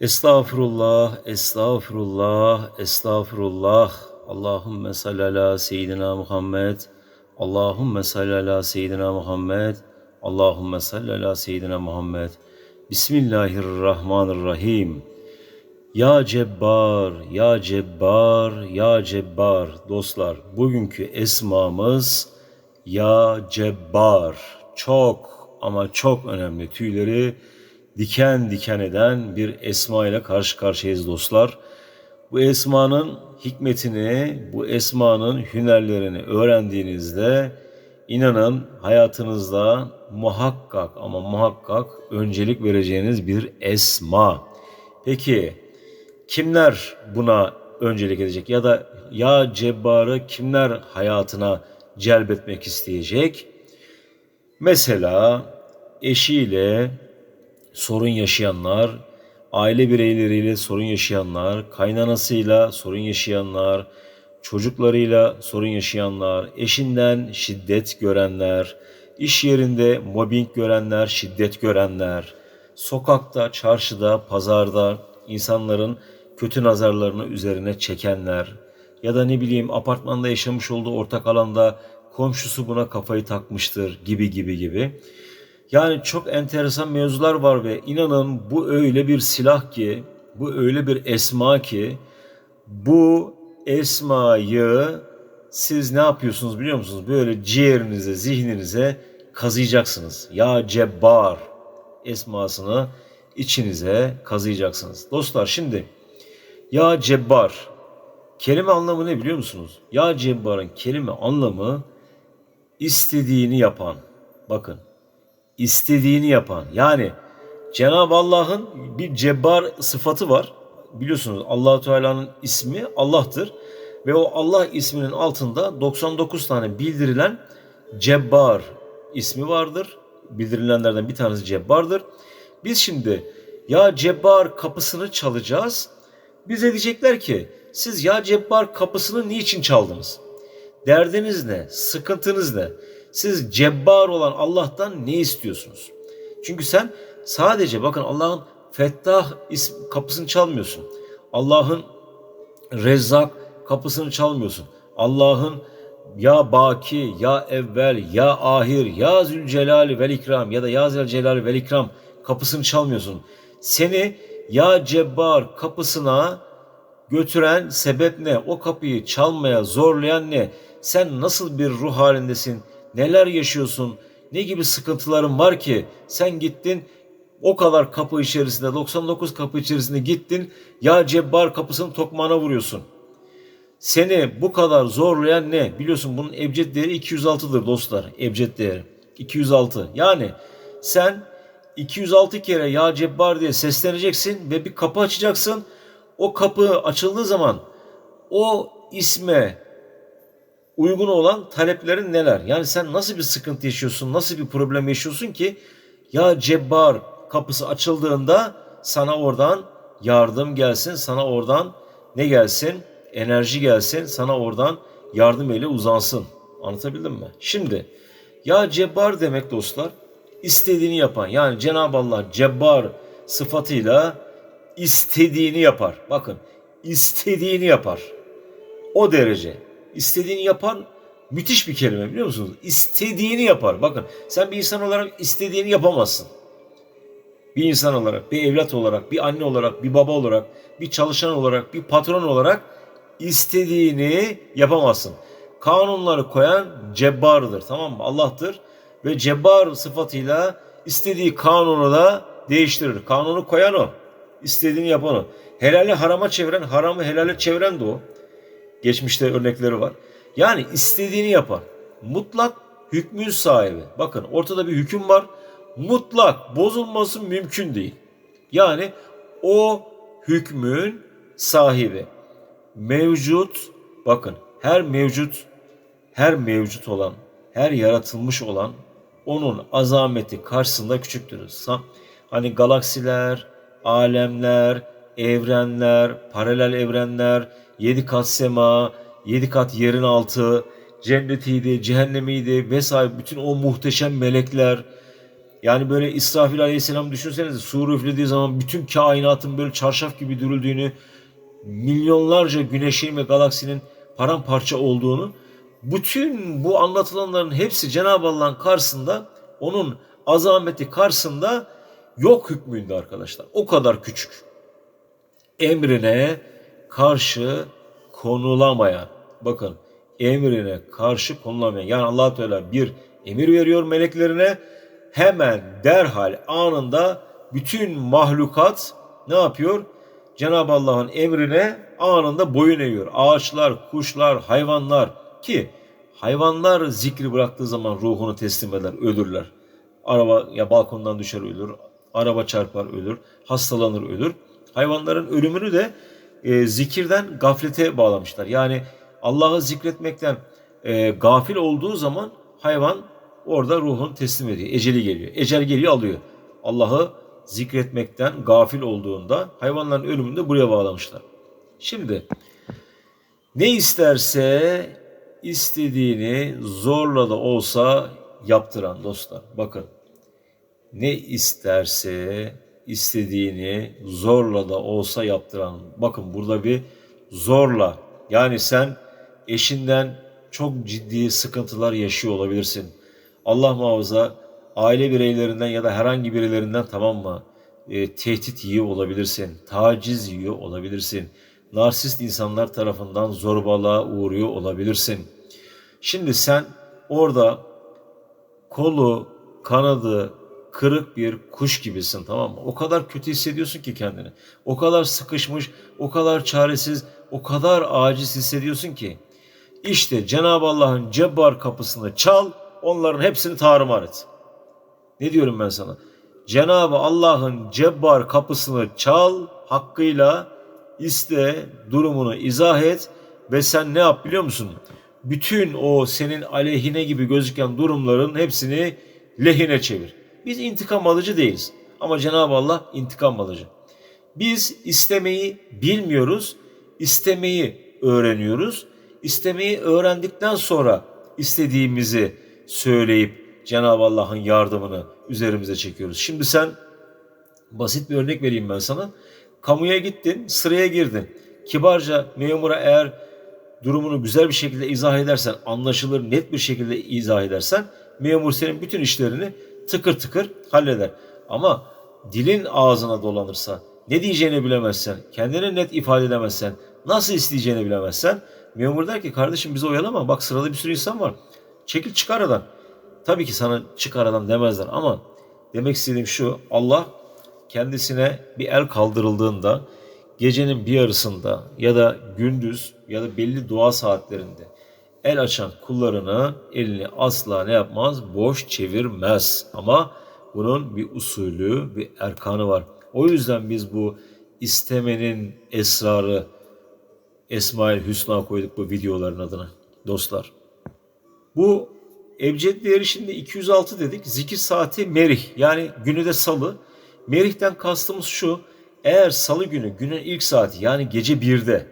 Estağfurullah, estağfurullah, estağfurullah. Allahümme salli ala seyyidina Muhammed. Allahümme salli ala seyyidina Muhammed. Allahümme salli ala seyyidina Muhammed. Bismillahirrahmanirrahim. Ya Cebbar, Ya Cebbar, Ya Cebbar. Dostlar, bugünkü esmamız Ya Cebbar. Çok ama çok önemli tüyleri diken diken eden bir esma ile karşı karşıyayız dostlar. Bu esmanın hikmetini, bu esmanın hünerlerini öğrendiğinizde inanın hayatınızda muhakkak ama muhakkak öncelik vereceğiniz bir esma. Peki kimler buna öncelik edecek ya da ya Cebbar'ı kimler hayatına celbetmek isteyecek? Mesela eşiyle sorun yaşayanlar, aile bireyleriyle sorun yaşayanlar, kaynanasıyla sorun yaşayanlar, çocuklarıyla sorun yaşayanlar, eşinden şiddet görenler, iş yerinde mobbing görenler, şiddet görenler, sokakta, çarşıda, pazarda insanların kötü nazarlarını üzerine çekenler ya da ne bileyim apartmanda yaşamış olduğu ortak alanda komşusu buna kafayı takmıştır gibi gibi gibi. Yani çok enteresan mevzular var ve inanın bu öyle bir silah ki, bu öyle bir esma ki bu esmayı siz ne yapıyorsunuz biliyor musunuz? Böyle ciğerinize, zihninize kazıyacaksınız. Ya Cebbar esmasını içinize kazıyacaksınız. Dostlar şimdi ya Cebbar kelime anlamı ne biliyor musunuz? Ya Cebbar'ın kelime anlamı istediğini yapan. Bakın istediğini yapan. Yani Cenab-ı Allah'ın bir cebbar sıfatı var. Biliyorsunuz Allahu Teala'nın ismi Allah'tır ve o Allah isminin altında 99 tane bildirilen cebbar ismi vardır. Bildirilenlerden bir tanesi cebbardır. Biz şimdi ya cebbar kapısını çalacağız. Bize diyecekler ki siz ya cebbar kapısını niçin çaldınız? Derdiniz ne? Sıkıntınız ne? Siz cebbar olan Allah'tan ne istiyorsunuz? Çünkü sen sadece bakın Allah'ın Fettah kapısını çalmıyorsun. Allah'ın Rezzak kapısını çalmıyorsun. Allah'ın ya baki, ya evvel, ya ahir, ya zülcelali vel ikram ya da ya zelcelali vel ikram kapısını çalmıyorsun. Seni ya cebbar kapısına götüren sebep ne? O kapıyı çalmaya zorlayan ne? Sen nasıl bir ruh halindesin? Neler yaşıyorsun? Ne gibi sıkıntıların var ki sen gittin o kadar kapı içerisinde 99 kapı içerisinde gittin ya cebbar kapısının tokmağına vuruyorsun. Seni bu kadar zorlayan ne? Biliyorsun bunun ebced değeri 206'dır dostlar. Ebced değeri 206. Yani sen 206 kere ya cebbar diye sesleneceksin ve bir kapı açacaksın. O kapı açıldığı zaman o isme uygun olan taleplerin neler? Yani sen nasıl bir sıkıntı yaşıyorsun, nasıl bir problem yaşıyorsun ki ya cebbar kapısı açıldığında sana oradan yardım gelsin, sana oradan ne gelsin? Enerji gelsin, sana oradan yardım eli uzansın. Anlatabildim mi? Şimdi ya cebbar demek dostlar istediğini yapan yani Cenab-ı Allah cebbar sıfatıyla istediğini yapar. Bakın istediğini yapar. O derece istediğini yapan müthiş bir kelime biliyor musunuz? İstediğini yapar. Bakın sen bir insan olarak istediğini yapamazsın. Bir insan olarak, bir evlat olarak, bir anne olarak, bir baba olarak, bir çalışan olarak, bir patron olarak istediğini yapamazsın. Kanunları koyan cebbardır tamam mı? Allah'tır ve cebbar sıfatıyla istediği kanunu da değiştirir. Kanunu koyan o. İstediğini yapan o. Helali harama çeviren, haramı helale çeviren de o. Geçmişte örnekleri var. Yani istediğini yapar. Mutlak hükmün sahibi. Bakın ortada bir hüküm var. Mutlak bozulması mümkün değil. Yani o hükmün sahibi. Mevcut bakın her mevcut her mevcut olan her yaratılmış olan onun azameti karşısında küçüktür. Hani galaksiler, alemler, evrenler, paralel evrenler, yedi kat sema, yedi kat yerin altı, cennetiydi, cehennemiydi vesaire bütün o muhteşem melekler, Yani böyle İsrafil aleyhisselam düşünsenize sur üflediği zaman bütün kainatın böyle çarşaf gibi dürüldüğünü, milyonlarca güneşin ve galaksinin paramparça olduğunu, bütün bu anlatılanların hepsi Cenab-ı Allah'ın karşısında, onun azameti karşısında yok hükmünde arkadaşlar. O kadar küçük. Emrine karşı konulamayan, bakın emrine karşı konulamayan, yani allah Teala bir emir veriyor meleklerine, hemen derhal anında bütün mahlukat ne yapıyor? Cenab-ı Allah'ın emrine anında boyun eğiyor. Ağaçlar, kuşlar, hayvanlar ki hayvanlar zikri bıraktığı zaman ruhunu teslim eder, ölürler. Araba ya balkondan düşer ölür, araba çarpar ölür, hastalanır ölür. Hayvanların ölümünü de e, zikirden gaflete bağlamışlar. Yani Allah'ı zikretmekten e, gafil olduğu zaman hayvan orada ruhunu teslim ediyor. Eceli geliyor. Ecel geliyor alıyor. Allah'ı zikretmekten gafil olduğunda hayvanların ölümünü de buraya bağlamışlar. Şimdi ne isterse istediğini zorla da olsa yaptıran dostlar. Bakın ne isterse istediğini zorla da olsa yaptıran. Bakın burada bir zorla yani sen eşinden çok ciddi sıkıntılar yaşıyor olabilirsin. Allah muhafaza aile bireylerinden ya da herhangi birilerinden tamam mı? E, tehdit yiyor olabilirsin, taciz yiyor olabilirsin. Narsist insanlar tarafından zorbalığa uğruyor olabilirsin. Şimdi sen orada kolu, kanadı kırık bir kuş gibisin tamam mı? O kadar kötü hissediyorsun ki kendini. O kadar sıkışmış, o kadar çaresiz, o kadar aciz hissediyorsun ki. İşte Cenab-ı Allah'ın cebbar kapısını çal, onların hepsini tarumar et. Ne diyorum ben sana? Cenab-ı Allah'ın cebbar kapısını çal, hakkıyla iste, durumunu izah et ve sen ne yap biliyor musun? Bütün o senin aleyhine gibi gözüken durumların hepsini lehine çevir. Biz intikam alıcı değiliz ama Cenab-ı Allah intikam alıcı. Biz istemeyi bilmiyoruz, istemeyi öğreniyoruz. İstemeyi öğrendikten sonra istediğimizi söyleyip Cenab-ı Allah'ın yardımını üzerimize çekiyoruz. Şimdi sen basit bir örnek vereyim ben sana. Kamuya gittin, sıraya girdin. Kibarca memura eğer durumunu güzel bir şekilde izah edersen, anlaşılır net bir şekilde izah edersen memur senin bütün işlerini tıkır tıkır halleder. Ama dilin ağzına dolanırsa, ne diyeceğini bilemezsen, kendini net ifade edemezsen, nasıl isteyeceğini bilemezsen memur der ki kardeşim bizi oyalama bak sırada bir sürü insan var. Çekil çık aradan. Tabii ki sana çık aradan demezler ama demek istediğim şu Allah kendisine bir el kaldırıldığında gecenin bir yarısında ya da gündüz ya da belli dua saatlerinde el açan kullarını elini asla ne yapmaz? Boş çevirmez. Ama bunun bir usulü, bir erkanı var. O yüzden biz bu istemenin esrarı Esmail Hüsna koyduk bu videoların adına dostlar. Bu Ebced değeri şimdi 206 dedik. Zikir saati merih yani günü de salı. Merih'ten kastımız şu. Eğer salı günü günün ilk saati yani gece 1'de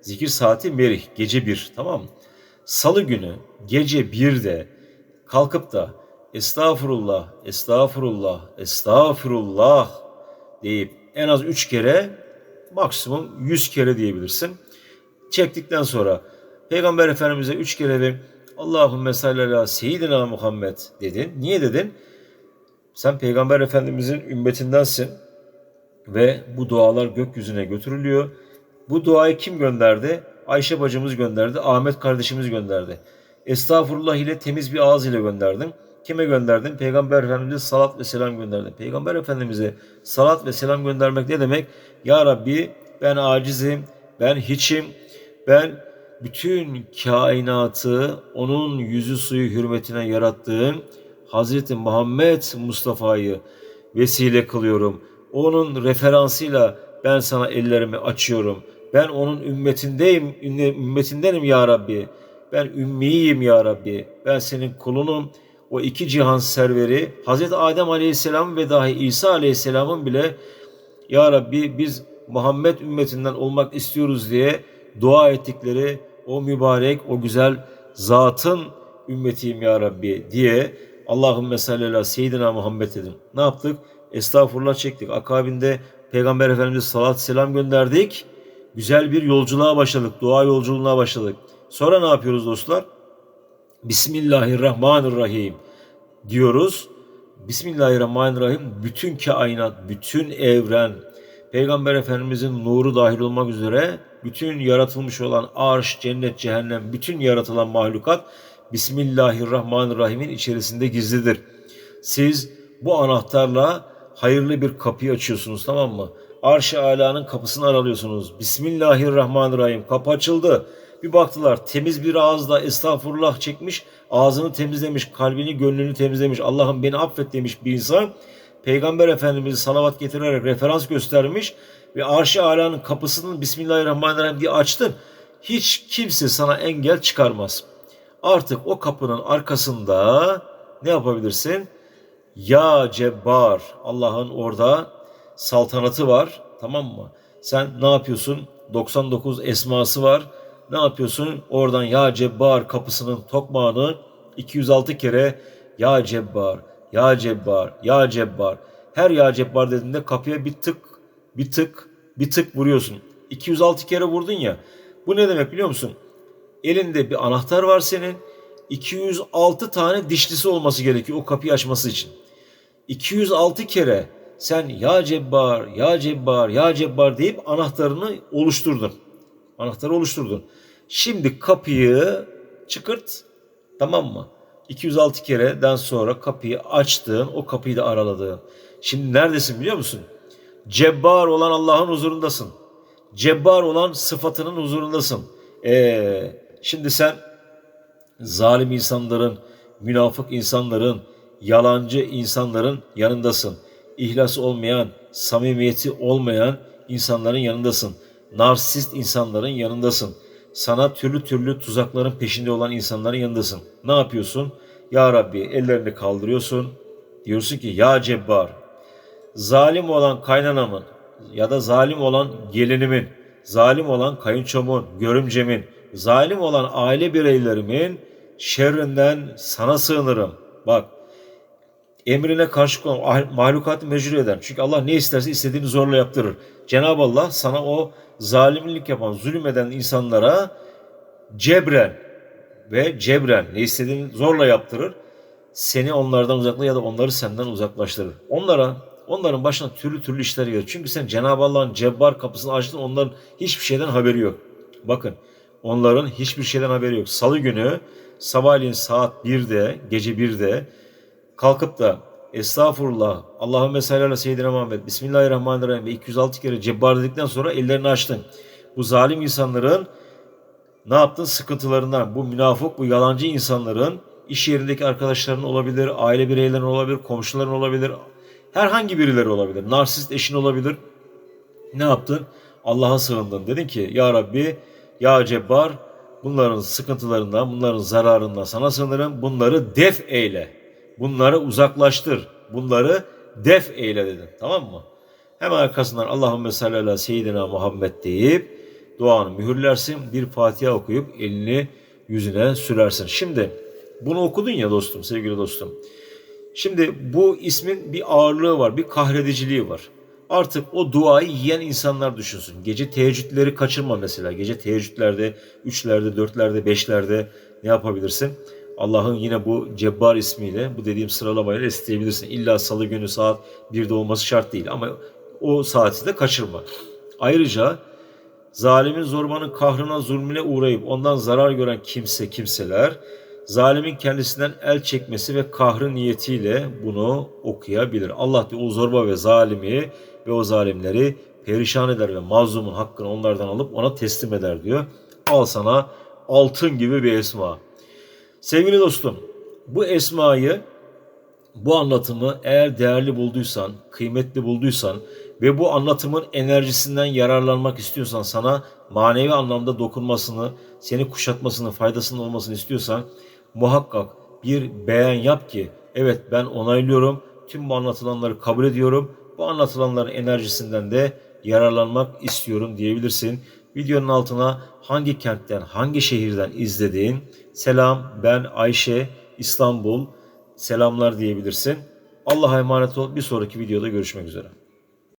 zikir saati merih gece 1 tamam mı? Salı günü gece 1'de kalkıp da estağfurullah, estağfurullah, estağfurullah deyip en az 3 kere maksimum 100 kere diyebilirsin. Çektikten sonra Peygamber Efendimiz'e 3 kere bir Allahümme salli ala seyyidina Muhammed dedin. Niye dedin? Sen Peygamber Efendimiz'in ümmetindensin ve bu dualar gökyüzüne götürülüyor. Bu duayı kim gönderdi? Ayşe bacımız gönderdi, Ahmet kardeşimiz gönderdi. Estağfurullah ile temiz bir ağız ile gönderdim. Kime gönderdim? Peygamber Efendimiz'e salat ve selam gönderdim. Peygamber Efendimiz'e salat ve selam göndermek ne demek? Ya Rabbi ben acizim, ben hiçim, ben bütün kainatı onun yüzü suyu hürmetine yarattığın Hazreti Muhammed Mustafa'yı vesile kılıyorum. Onun referansıyla ben sana ellerimi açıyorum. Ben onun ümmetindeyim, ümmetindenim ya Rabbi. Ben ümmiyim ya Rabbi. Ben senin kulunum. O iki cihan serveri Hazreti Adem Aleyhisselam ve dahi İsa Aleyhisselam'ın bile ya Rabbi biz Muhammed ümmetinden olmak istiyoruz diye dua ettikleri o mübarek, o güzel zatın ümmetiyim ya Rabbi diye Allahümme salli ala seyyidina Muhammed dedim. Ne yaptık? Estağfurullah çektik. Akabinde Peygamber Efendimiz'e salat selam gönderdik. Güzel bir yolculuğa başladık. Dua yolculuğuna başladık. Sonra ne yapıyoruz dostlar? Bismillahirrahmanirrahim diyoruz. Bismillahirrahmanirrahim. Bütün kainat, bütün evren, Peygamber Efendimizin nuru dahil olmak üzere bütün yaratılmış olan arş, cennet, cehennem, bütün yaratılan mahlukat Bismillahirrahmanirrahim'in içerisinde gizlidir. Siz bu anahtarla hayırlı bir kapıyı açıyorsunuz tamam mı? Arş-ı Ala'nın kapısını aralıyorsunuz. Bismillahirrahmanirrahim. Kapı açıldı. Bir baktılar temiz bir ağızla estağfurullah çekmiş. Ağzını temizlemiş, kalbini, gönlünü temizlemiş. Allah'ım beni affet demiş bir insan. Peygamber Efendimiz'i salavat getirerek referans göstermiş ve arş-ı alanın kapısını Bismillahirrahmanirrahim diye açtın. Hiç kimse sana engel çıkarmaz. Artık o kapının arkasında ne yapabilirsin? Ya Cebbar Allah'ın orada saltanatı var tamam mı? Sen ne yapıyorsun? 99 esması var. Ne yapıyorsun? Oradan Ya Cebbar kapısının tokmağını 206 kere Ya Cebbar, Ya Cebbar, Ya Cebbar. Her Ya Cebbar dediğinde kapıya bir tık, bir tık, bir tık vuruyorsun. 206 kere vurdun ya. Bu ne demek biliyor musun? Elinde bir anahtar var senin. 206 tane dişlisi olması gerekiyor o kapıyı açması için. 206 kere sen ya cebbar, ya cebbar, ya cebbar deyip anahtarını oluşturdun. Anahtarı oluşturdun. Şimdi kapıyı çıkırt tamam mı? 206 kereden sonra kapıyı açtın, o kapıyı da araladın. Şimdi neredesin biliyor musun? Cebbar olan Allah'ın huzurundasın. Cebbar olan sıfatının huzurundasın. Ee, şimdi sen zalim insanların, münafık insanların, yalancı insanların yanındasın. İhlas olmayan, samimiyeti olmayan insanların yanındasın. Narsist insanların yanındasın. Sana türlü türlü tuzakların peşinde olan insanların yanındasın. Ne yapıyorsun? Ya Rabbi ellerini kaldırıyorsun. Diyorsun ki ya Cebbar zalim olan kaynanamın ya da zalim olan gelinimin, zalim olan kayınçomun, görümcemin, zalim olan aile bireylerimin şerrinden sana sığınırım. Bak emrine karşı konan ah, mahlukatı mecbur eden. Çünkü Allah ne isterse istediğini zorla yaptırır. Cenab-ı Allah sana o zalimlik yapan, zulmeden insanlara cebren ve cebren ne istediğini zorla yaptırır. Seni onlardan uzaklaştırır ya da onları senden uzaklaştırır. Onlara onların başına türlü türlü işler gelir. Çünkü sen Cenab-ı Allah'ın cebbar kapısını açtın onların hiçbir şeyden haberi yok. Bakın onların hiçbir şeyden haberi yok. Salı günü sabahleyin saat 1'de, gece 1'de kalkıp da Estağfurullah. Allahümme salli ala seyyidina Muhammed. Bismillahirrahmanirrahim. Ve 206 kere cebbar dedikten sonra ellerini açtın. Bu zalim insanların ne yaptın? Sıkıntılarından, bu münafık, bu yalancı insanların iş yerindeki arkadaşların olabilir, aile bireylerin olabilir, komşuların olabilir, herhangi birileri olabilir. Narsist eşin olabilir. Ne yaptın? Allah'a sığındın. Dedin ki ya Rabbi, ya Cebbar bunların sıkıntılarından, bunların zararından sana sığınırım. Bunları def eyle. Bunları uzaklaştır. Bunları def eyle dedin. Tamam mı? Hemen arkasından Allahümme salli ala seyyidina Muhammed deyip duanı mühürlersin. Bir Fatiha okuyup elini yüzüne sürersin. Şimdi bunu okudun ya dostum, sevgili dostum. Şimdi bu ismin bir ağırlığı var, bir kahrediciliği var. Artık o duayı yiyen insanlar düşünsün. Gece teheccüdleri kaçırma mesela. Gece teheccüdlerde, üçlerde, dörtlerde, beşlerde ne yapabilirsin? Allah'ın yine bu Cebbar ismiyle bu dediğim sıralamayla isteyebilirsin. İlla salı günü saat 1'de olması şart değil ama o saati de kaçırma. Ayrıca zalimin zorbanın kahrına zulmüne uğrayıp ondan zarar gören kimse kimseler zalimin kendisinden el çekmesi ve kahrı niyetiyle bunu okuyabilir. Allah diyor o zorba ve zalimi ve o zalimleri perişan eder ve mazlumun hakkını onlardan alıp ona teslim eder diyor. Al sana altın gibi bir esma. Sevgili dostum, bu esmayı, bu anlatımı eğer değerli bulduysan, kıymetli bulduysan ve bu anlatımın enerjisinden yararlanmak istiyorsan, sana manevi anlamda dokunmasını, seni kuşatmasını, faydasının olmasını istiyorsan muhakkak bir beğen yap ki evet ben onaylıyorum, tüm bu anlatılanları kabul ediyorum, bu anlatılanların enerjisinden de yararlanmak istiyorum diyebilirsin. Videonun altına hangi kentten, hangi şehirden izlediğin, selam ben Ayşe, İstanbul, selamlar diyebilirsin. Allah'a emanet ol. Bir sonraki videoda görüşmek üzere.